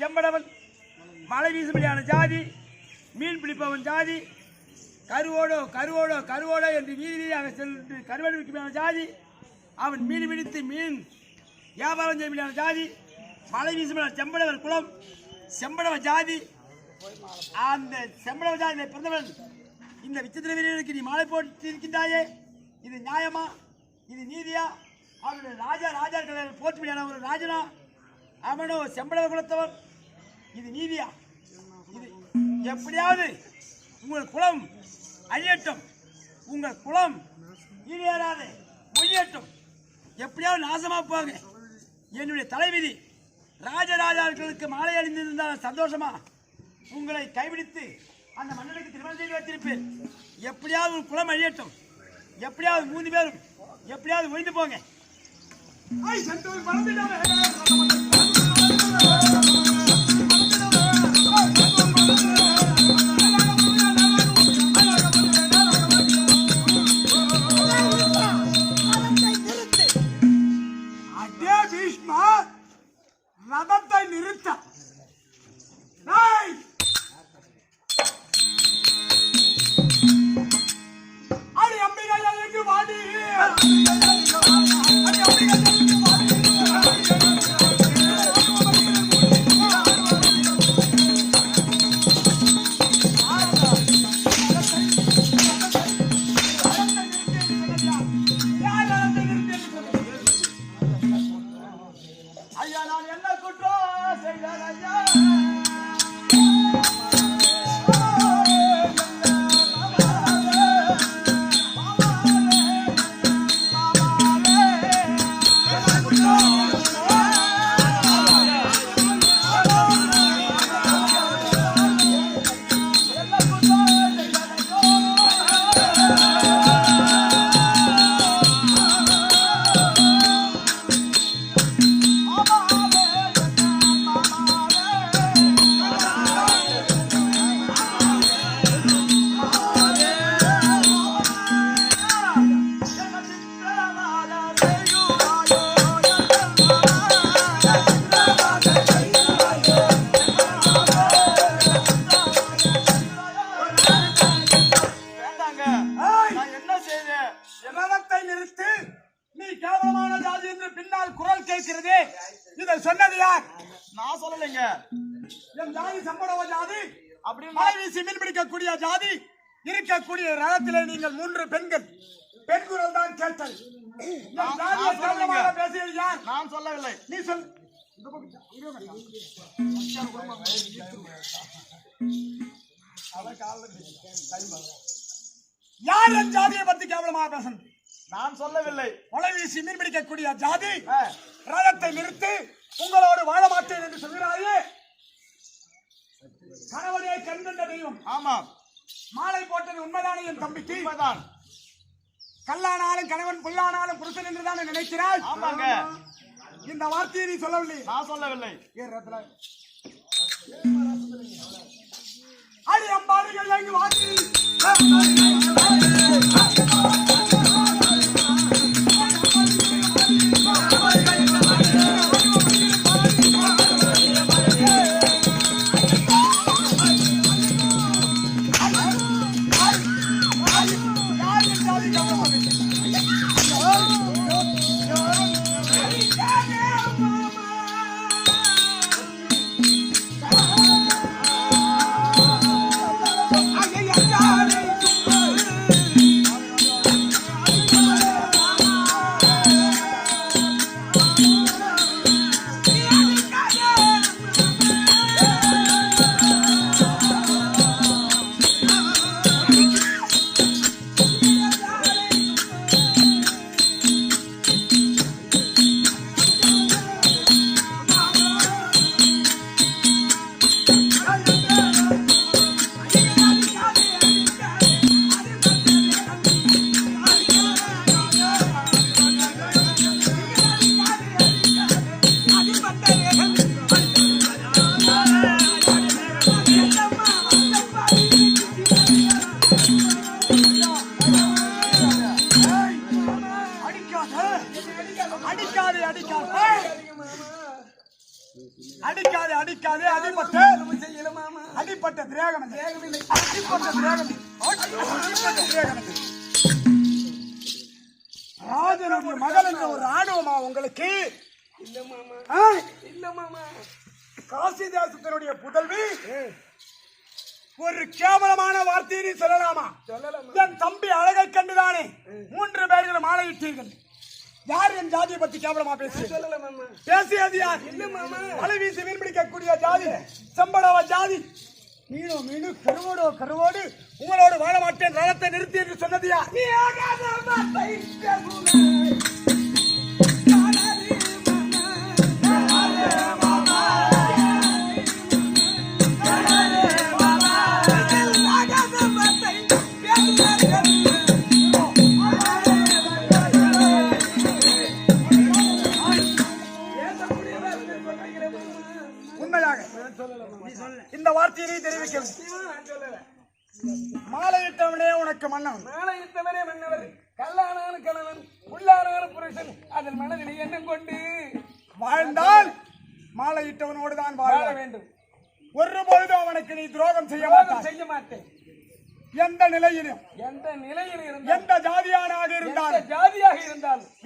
செம்படவன் மலை வீசும்படியான ஜாதி மீன் பிடிப்பவன் ஜாதி கருவோடோ கருவோடோ கருவோடோ என்று வீதி வீதியாக சென்று கருவடி விற்கும்படியான ஜாதி அவன் மீன் பிடித்து மீன் வியாபாரம் செய்யும்படியான ஜாதி மலை வீசும்படியான செம்படவன் குலம் செம்படவ ஜாதி. அந்த செம்படவ ஜாதியில் பிறந்தவன் இந்த விசித்திர வீரனுக்கு நீ மாலை போட்டு இருக்கின்றாயே இது நியாயமா? இது நீதியா? அவனுடைய ராஜா ராஜாக்களை போற்றுமையான ஒரு ராஜனா? அவனோ செம்படவ குலத்தவன். இது நீதியா? இது எப்படியாவது உங்கள் குலம் அழியட்டும். உங்கள் குலம் ஈடேறாது ஒழியட்டும் எப்படியாவது நாசமாக போங்க என்னுடைய தலைவிதி ராஜராஜாக்களுக்கு மாலை அணிந்திருந்தால் சந்தோஷமா? உங்களை கைவிடித்து அந்த மன்னனுக்கு திருமணம் செய்து வைத்திருப்பேன். எப்படியாவது ஒரு குளம் அழியட்டும். எப்படியாவது மூணு பேரும் எப்படியாவது ஒழிந்து போங்க. ஐ செந்தூர் மறந்துட்டாங்க பீஷ்மா ரதத்தை நிறுத்த. அடி அம்பிகை வாடி? வீசி மீன் பிடிக்கக்கூடிய ஜாதி இருக்கக்கூடிய ரகத்திலே நீங்கள் மூன்று பெண்கள். பெண் குரல் தான் கேட்டல். பேசியது யார்? நான் சொல்லவில்லை. நீ சொல். யார் என் ஜாதியை பத்தி கேவலமாக பேசணும்? நான் சொல்லவில்லை. மலை வீசி மீன் பிடிக்கக்கூடிய ஜாதி ரதத்தை நிறுத்தி உங்களோடு வாழ மாட்டேன் என்று சொல்கிறாயே. கணவனே கண்கண்ட தெய்வம் ஆமாம். மாலை போட்டது உண்மைதானே என் தம்பிக்கு உண்மைதான். கல்லானாலும் கணவன் புல்லானாலும் புருஷன் என்றுதானே நினைக்கிறாய் ஆமாங்க. இந்த வார்த்தையை நீ சொல்லவில்லை. நான் சொல்லவில்லை. ரத்னா? அடி அம்பாடிகள் எங்கு ராஜனுடைய மகள் என்ற ஒரு ஆணவமா உங்களுக்கு? இல்ல மாமா? இல்ல மாமா காசிதாசத்தினுடைய புதல்வி? ஒரு கேவலமான வார்த்தையை சொல்லலாமா? என் தம்பி அழகை கண்டுதானே? மூன்று பேர்கள் மாலையிட்டீர்கள். யார் என் ஜாதியை பத்தி கேவலமா பேசி பேசியது யார்? வலை வீசி மீன் பிடிக்கக்கூடிய ஜாதி சம்பளவ ஜாதி. மீனோ மீனு கருவோடோ கருவோடு. உங்களோடு வாழ மாட்டேன் ரதத்தை நிறுத்தி என்று சொன்னது நீ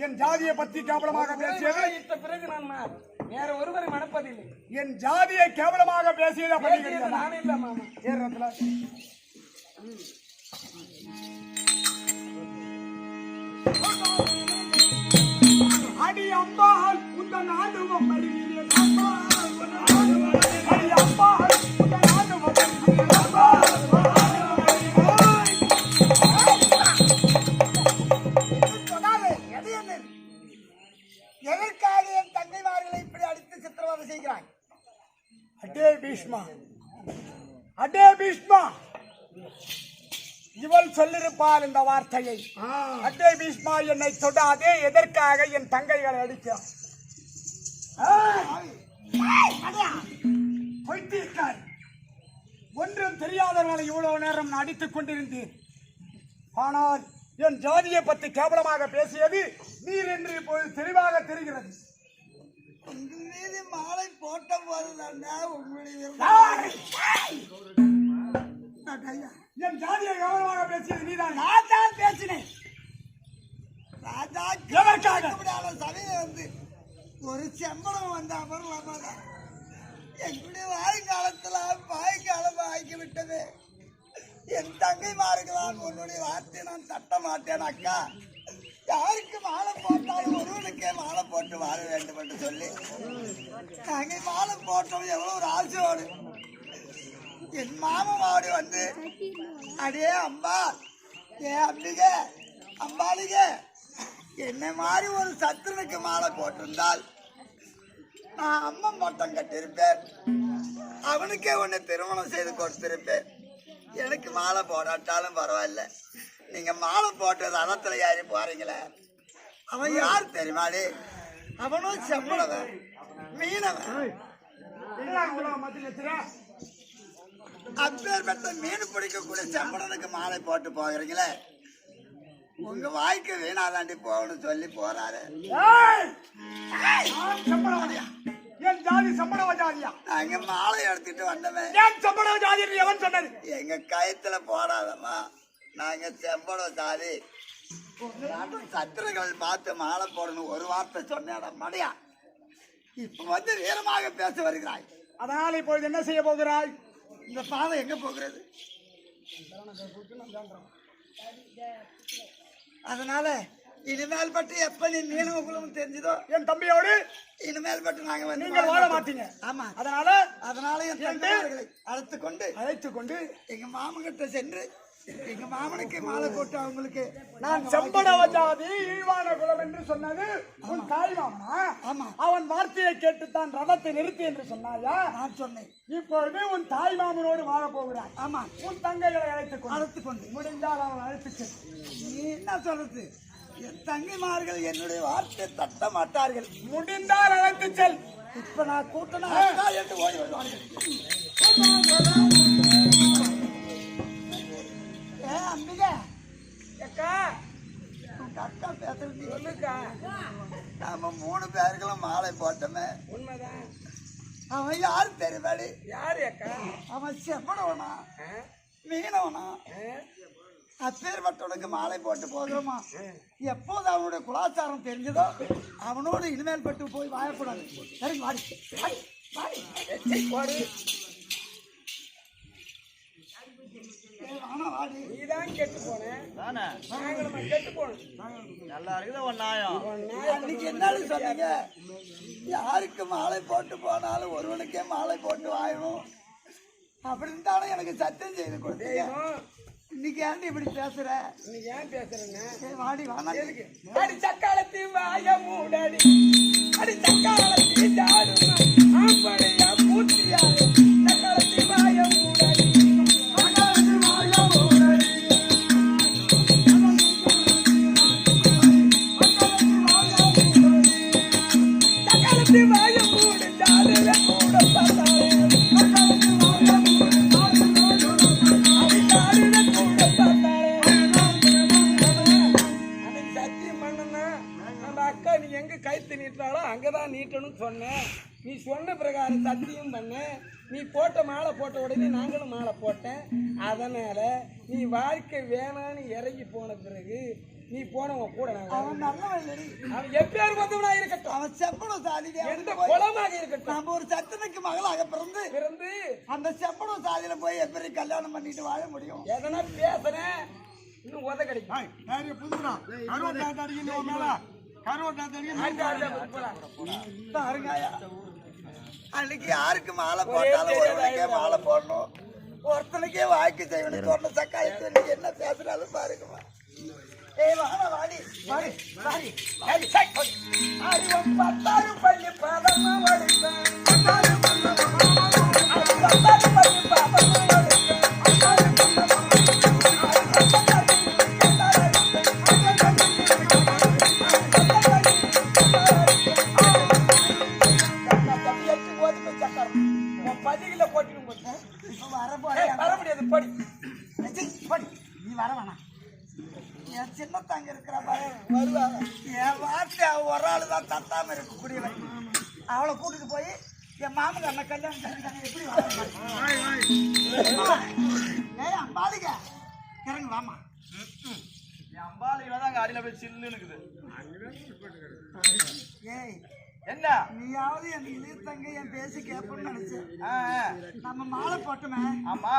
என் ஜாதியை பத்தி கேவலமாக பேசியது இட்ட பிறகு நான் வேற ஒருவரை மணப்பதில்லை என் ஜாதியை கேவலமாக பேசியது கிடையாது. நான் இல்ல மாமா. அடி அம்பாள் உந்தன் ஆண்டுவம் அருகிலே செய்கிறாய் அடே பீஷ்மா. அடே பீஷ்மா. இவள் சொல்லிருப்பாள் இந்த வார்த்தையை. அடே பீஷ்மா என்னை தொடாதே எதற்காக என் தங்கைகளை அடிக்க ஒன்றும் தெரியாதவர்களை இவ்வளவு நேரம் நான் அடித்துக் கொண்டிருந்தேன். ஆனால் என் ஜாதியை பற்றி கேவலமாக பேசியது நீர் என்று இப்போது தெளிவாக தெரிகிறது. உங்கள் மீது மாலை போட்ட போதுதாண்டா உங்களுடைய என் ஜாதியை கவனமாக பேசியது நீதான். நான் தான் பேசினேன். ராஜா? முடியாத சபையில வந்து ஒரு செம்பளம் வந்த அமரலாமா எங்களுடைய வாழ்காலத்துல பாய்க்காலம் ஆக்கி விட்டது. என் தங்கைமார்களால் உன்னுடைய வார்த்தை நான் தட்ட மாட்டேன் அக்கா. யாருக்கு மாலை போட்டாலும் ஒருவனுக்கே மாலை போட்டு வாழ வேண்டும் என்று சொல்லி நாங்கள் மாலை போட்டோம். எவ்வளோ ஒரு ஆசையோடு. என் மாமமாவோடு வந்து அடே அம்பா ஏ அம்பிகை அம்பாளிகை என்னை மாதிரி ஒரு சத்துருனுக்கு மாலை போட்டிருந்தால் நான் அம்மன் மொட்டம் கட்டியிருப்பேன். அவனுக்கே ஒன்று திருமணம் செய்து கொடுத்திருப்பேன். எனக்கு மாலை போடாட்டாலும் பரவாயில்ல. நீங்க மாலை போட்டு ரதத்துல ஏறி போறீங்களே. அவன் யார் தெரியுமாடி அவனும் செம்பளவன் மீனவன். அப்பேற்பட்ட மீன் பிடிக்கக்கூடிய செம்படனுக்கு மாலை போட்டு போகிறீங்களே. உங்க வாய்க்கு வீணாதாண்டி போகணும்னு சொல்லி போறாரு. ஏய்! என் ஜாதி சம்பளவ ஜாதியா? நாங்க மாலை எடுத்துட்டு வந்தவன். ஏன் சம்பளவ ஜாதி எவன் சொன்னது? எங்க கயத்துல போடாதம்மா. நாங்க செம்படம் சாதி சத்திரங்கள் பார்த்து மாலை போடணும் ஒரு வார்த்தை சொன்னேன் மடியா. இப்ப வந்து வீரமாக பேச வருகிறாய். அதனால் இப்பொழுது என்ன செய்ய போகிறாய்? இந்த பாதை எங்க போகிறது? அதனால இனிமேல் பட்டு எப்ப நீ மீனவ குலம் தெரிஞ்சதோ என் தம்பியோடு இனிமேல் பட்டு நாங்க வந்து நீங்கள் வாழ மாட்டீங்க. ஆமா. அதனால அதனால என்? தந்தையார்களை அழைத்து கொண்டு அழைத்துக் கொண்டு எங்க மாமன்கிட்ட சென்று எங்க மாமனுக்கு மாலை போட்டு அவங்களுக்கு நான் செம்படவ ஜாதி குலம் என்று சொன்னது உன் தாய் மாமா. ஆமா. அவன் வார்த்தையை கேட்டுத்தான் ரதத்தை நிறுத்தி என்று சொன்னாயா? நான் சொன்னேன். இப்பொழுது உன் தாய் மாமனோடு வாழ போகிறாய். ஆமா. உன் தங்கைகளை அழைத்துக் கொண்டு அழைத்து கொண்டு முடிந்தால் அவன் அழைத்துச் செல். நீ என்ன சொல்றது? என் தங்கைமார்கள் என்னுடைய வார்த்தை தட்ட மாட்டார்கள். முடிந்தால் அழைத்துச் செல். இப்ப நான் கூட்டணா என்று ஓடி வருவார்கள். ஏ அம்பிகை. அக்கா அக்கா பேசுறது சொல்லுக்கா. நாம மூணு பேர்களும் மாலை போட்டோமே. உண்மைதான். அவன் யாரு தெரியுமாடி யாரு அக்கா அவன் செப்படவனா ஆ? மீனவனா? அப்பேற்பட்டவனுக்கு மாலை போட்டு போகிறோமா? எப்போது அவனுடைய குலாச்சாரம் தெரிஞ்சதோ அவனோடு இனிமேல் பட்டு போய் வாழக்கூடாது. சரி வாடி. வாடி, வாடி. யாருக்கு மாலை போட்டு போனாலும் ஒருவனுக்கே மாலை போட்டு வாழணும். அப்படின்னு தானே எனக்கு சத்தியம் செய்து கொடுத்தீங்க. இன்னைக்கு ஏன்டி இப்படி பேசுற? நீ ஏன் பேசுறேன்னு வாடி வாடா? அடி சக்காலத்தி வாய மூடடி. அடி சக்காலத்தி ஜாடுமா ஆம்படையா பூத்தியா சக்காலத்தி வாய மூடடி. சக்காலத்தி நீட்டணும்னு சொன்னேன் நீ சொன்ன பிரகாரம் சத்தியம் பண்ண. நீ போட்ட மாலை போட்ட உடனே நாங்களும் மாலை போட்டேன். அதனால நீ வாழ்க்கை வேணான்னு இறங்கி போன பிறகு நீ போனவன் கூட அவன் நல்லவன் அவன் எப்பேர் வந்தவனா இருக்கட்டும். அவன் செப்பனம் சாதியிலே எந்த குலமாக இருக்கட்டும். நம்ம ஒரு சத்தனுக்கு மகளாக பிறந்து பிறந்து அந்த செப்பனம் சாதியில போய் எப்படி கல்யாணம் பண்ணிட்டு வாழ முடியும். எதனா பேசுறேன். இன்னும் உத கிடைக்கும் ஆட்டா, ஆட்டா, போலாம். பாருங்கய்யா அன்னைக்கு யாருக்கு மாலை போட்டாலும் ஒருவனுக்கே மாலை போடணும். ஒருத்தனுக்கே வாய்க்கு செய்யணும். சொன்ன சக்காயத்து இன்னைக்கு என்ன பேசுறாலும் பாருங்கம்மா. பத்தாயிரம் பள்ளி பதமா வடிப்பேன். பதிகில போட்டுடும் வர வர முடியாது படி. படி. நீ வர வேணாம். என் சின்ன தங்க இருக்கிற பாரு வருவாங்க. என் வார்த்தை ஒரு ஆளு தான் தத்தாம இருக்கக்கூடியவன் அவளை கூட்டிட்டு போய் என் மாமன் அண்ணன் கல்யாணம் பண்ணிட்டாங்க. எப்படி ஏய் அம்பாளிக இறங்கு வாமா என் அம்பாலியில தான் அடியில போய் சில்லுன்னு இருக்குது. ஏய் என்ன? நீயாவது என் இளைய தங்க என் பேசி கேட்போம்னு நினைச்சேன். நம்ம மாலை போட்டோமே. ஆமா.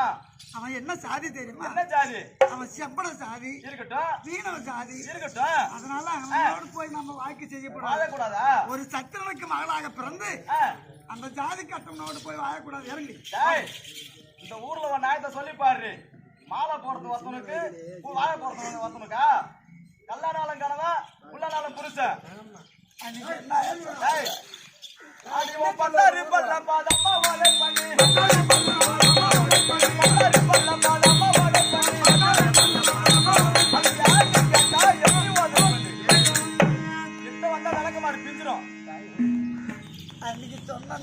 அவன் என்ன சாதி தெரியுமா? என்ன ஜாதி அவன் செப்பட சாதி. இருக்கட்டும். மீனவ சாதி. இருக்கட்டும். அதனால அவனோடு போய் நம்ம வாழ்க்கை செய்யக்கூடாது. ஒரு சத்திரனுக்கு மகளாக பிறந்து அந்த ஜாதி கட்டணோடு போய் வாழக்கூடாது. இறங்கி. டேய், இந்த ஊர்ல ஒரு நாயத்தை சொல்லி பாரு. மாலை போறது ஒருத்தனுக்கு வாழை போறது ஒருத்தனுக்கா? கல்லானாலும் கனவா உள்ளனாலும் புருஷன் அன்னைக்கு பல்ல பாதம்மா பண்ணி பல்ல பாதம்மா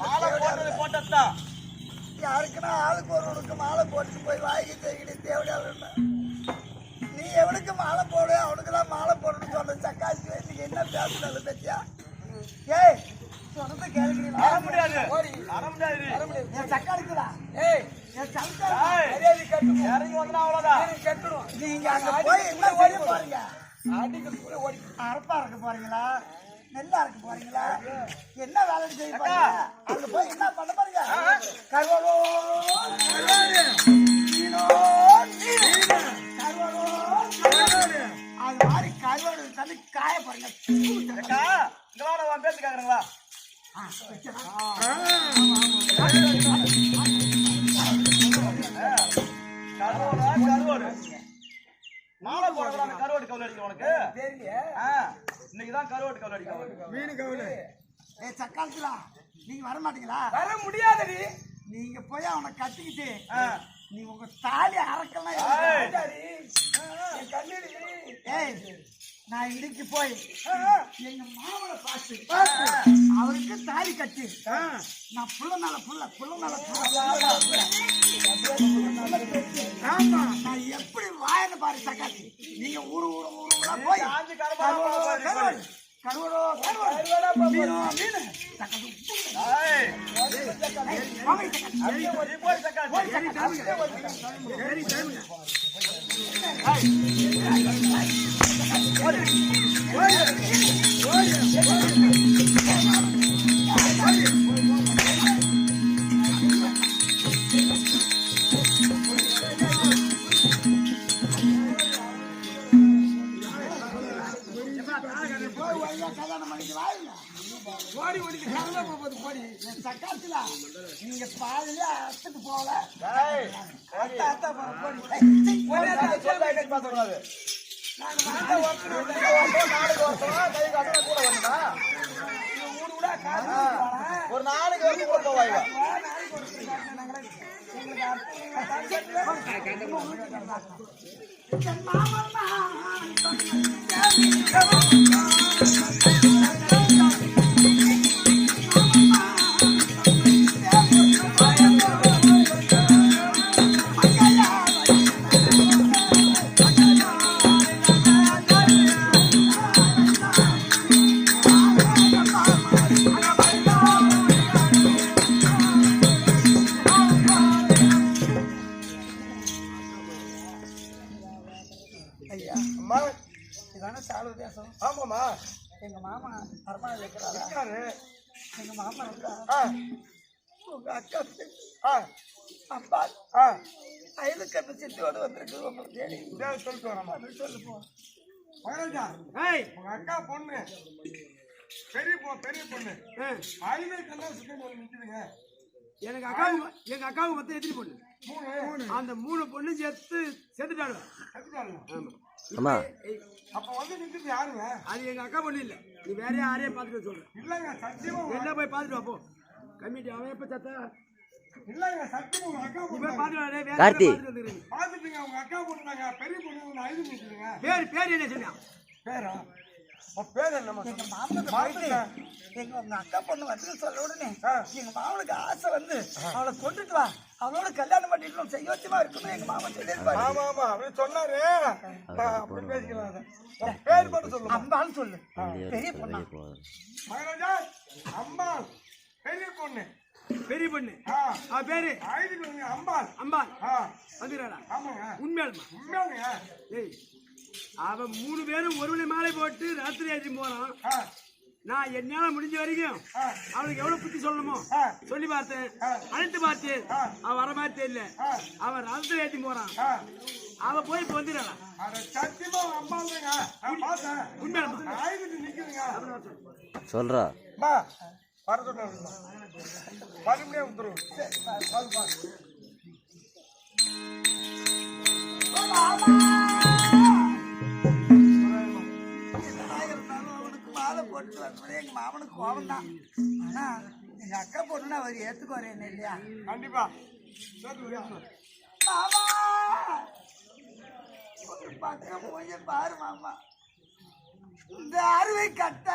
மாலை போட்டது யாருக்குன்னா ஆளுக்கு ஒருவனுக்கு மாலை போட்டு போய் வாங்கி செய்கிட்டு தேவையான நீ எவனுக்கு மாலை போடு அவனுக்கு தான் மாலை போடணும். சொன்ன சக்காசி இன்னைக்கு என்ன பேசுறது பத்தியா? ஏய் சொன்னதை வர முடியாது. வர முடியாது. என் சக்காளிக்குதா ஏய் என் சக்கா மரியாதை கட்டுவோம் இறங்கி வந்தா அவ்வளவுதான். கட்டணும். நீங்க அங்க போய் என்ன செய்ய போறீங்க அடிக்கிறதுக்குள்ள ஓடி. அரப்பா இருக்க போறீங்களா? நெல்லா இருக்க போறீங்களா? என்ன வேலை செய்ய அங்க போய் என்ன பண்ண கருவாடோ. கருவாடோ. கருவாடு. அது மாதிரி கருவாடு தள்ளி காய போறீங்க அக்கா இங்க வாடா உன் பேச்சு கேக்குறீங்களா கருவோடா கருவோடு. மாலை போடக்கூடாது அந்த கருவாடு கவுல் அடிக்கும் உனக்கு. தெரியலையே ஆ, இன்னைக்குதான் கருவாட்டு கவுல் அடிக்கும் மீன் கவுல. ஏ சக்காலத்துல நீங்க வர மாட்டீங்களா? வர முடியாதடி. நீங்க போய் அவனை கட்டிக்கிட்டு ஆ, நீ உங்க தாலி அறக்கலாம் கண்ணடி. ஏய் நான் இன்னைக்கு போய் எங்க மாமனை பார்த்து ஆ, அவருக்கு தாலி கட்டி. நான் புள்ள மேல புள்ள புள்ள மேல. ஆமா நான் எப்படி வாயன்னு பாரு சக்காத்தி நீங்க ஊரு ஊரு ஊரு ஊரா போய். காஞ்சி கருவாடு போட போறீங்க. கருவாடு, கருவடோ. கருவடோ ஓடி ஓடிக்கு கலந்தா போகுது போடி சக்காத்துல நீங்க பாதியில அத்துட்டு போகல அத்த அத்த போற போடி ஒரு நாளைக்கு வந்து கூட போவாங்க ஐயா எங்க மாமா வைக்கிறாரா? இருக்காரு. எங்க மாமா உங்க அக்கா ஆ. அப்பா. ஆ. ஐது கட்டு சிட்டியோடு வந்திருக்கு? உங்களுக்கு சொல்லிட்டு வரேம்மா சொல்லு போ. மகாராஜா ஏய். உங்க அக்கா பொண்ணு. பெரிய பொ பெரிய பொண்ணு. ஐநூறு கல்யாணம் சுத்தம் போய் நிக்குதுங்க. எனக்கு அக்காவுக்கு எங்க அக்காவுக்கு மொத்தம் எத்தனை பொண்ணு? அந்த மூணு பொண்ணு செத்துட்டாங்க கத்துக்காங்க அம்மா. அப்ப வந்து நிக்குது யாருங்க? அது எங்க அக்கா பொண்ணு இல்ல. நீ வேற யாரையும் பார்த்துட்டு சொல்றேன் இல்லங்க சத்தியமா வெளில போய் பார்த்துட்டு வா போ. கமிட்டி அவன் எப்ப சத்தா? இல்லங்க சத்தியமா உங்க அக்கா பொண்ணு டேய், வேற கார்த்தி. பாத்துட்டீங்க உங்க அக்கா பொண்ணு நாங்க பெரிய பொண்ணு ஒண்ணு ஐது நிக்குதுங்க பேர் பேர் என்ன சொன்னா? பேரா? உன் பேர் என்னம்மா? எங்க மாமனுக்கு எங்க உங்க அக்கா பொண்ணு வந்து சொல்ல உடனே எங்க மாமனுக்கு ஆசை வந்து அவளை கொண்டுட்டு வா. அவளோட கல்யாணம் பண்ணிட்டு செய்யோத்தியமா இருக்கணும் எங்க மாமன் சொல்லியிருப்பாரு. ஆமா ஆமா அப்படி சொன்னாரு. அப்படி பேசிக்கலாம் பேர் மட்டும் சொல்லுமா? அம்பான்னு சொல்லு. பெரிய பொண்ணா. மகாராஜா அம்பாள் பெரிய பொண்ணு. பெரிய பொண்ணு. ஆ அவ பேரு? அம்பாள். அம்பாள். ஆ. வந்துடுறாடா ஆமாங்க. உண்மையாலுமா உண்மையாங்க ஏய் அவன் மூணு பேரும் ஒருவனை மாலை போட்டு ராத்திரி ஆச்சு போறான் ஆ. நான் என்னால முடிஞ்ச வரைக்கும் ஆ. அவனுக்கு எவ்வளவு புத்தி சொல்லணுமோ ஆ. சொல்லி பார்த்தேன். அழைத்து பார்த்தேன். அவன் வர மாதிரி தெரியல. அவன் ராத்திரி ஏற்றி போறான். அவன் போய் இப்ப வந்துடுறான் அட சத்தியமா அம்பாள் தாங்க நான் போட்டு வரணும் எங்க மாமனுக்கு கோபம் தான். ஆனா எங்க அக்கா பொண்ணுன்னா அவர் ஏத்துக்குவாரு என்ன இல்லையா? கண்டிப்பா. மாமா! ஒரு பக்கம் போய் பாரு மாமா. இந்த அறுவை கட்ட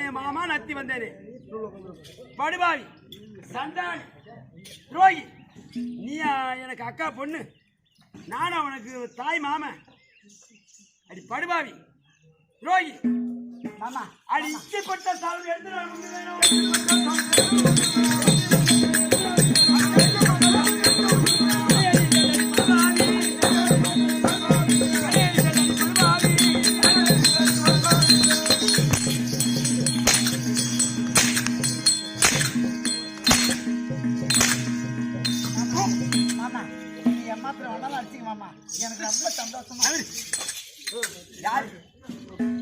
வந்தேனே மாமா நத்தி வந்தேனே. படுபாவி சண்டாளி துரோகி. நீயா எனக்கு அக்கா பொண்ணு. நானா உனக்கு தாய் மாமன் அடி படுபாவி துரோகி. மாமா அடி இச்சைப்பட்ட சால்வை எடுத்து நான் ரொம்ப சந்தோஷமா யாரு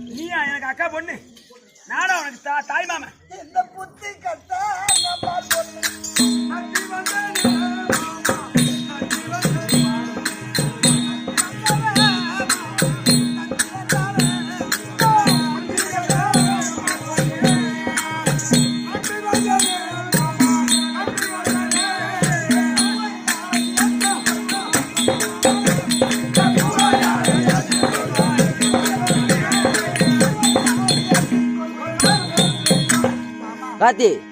நீயா எனக்கு அக்கா பொண்ணு நானும் உனக்கு தாய் மாமன் இந்த புத்தி கத்தா பொண்ணு கார்த்தி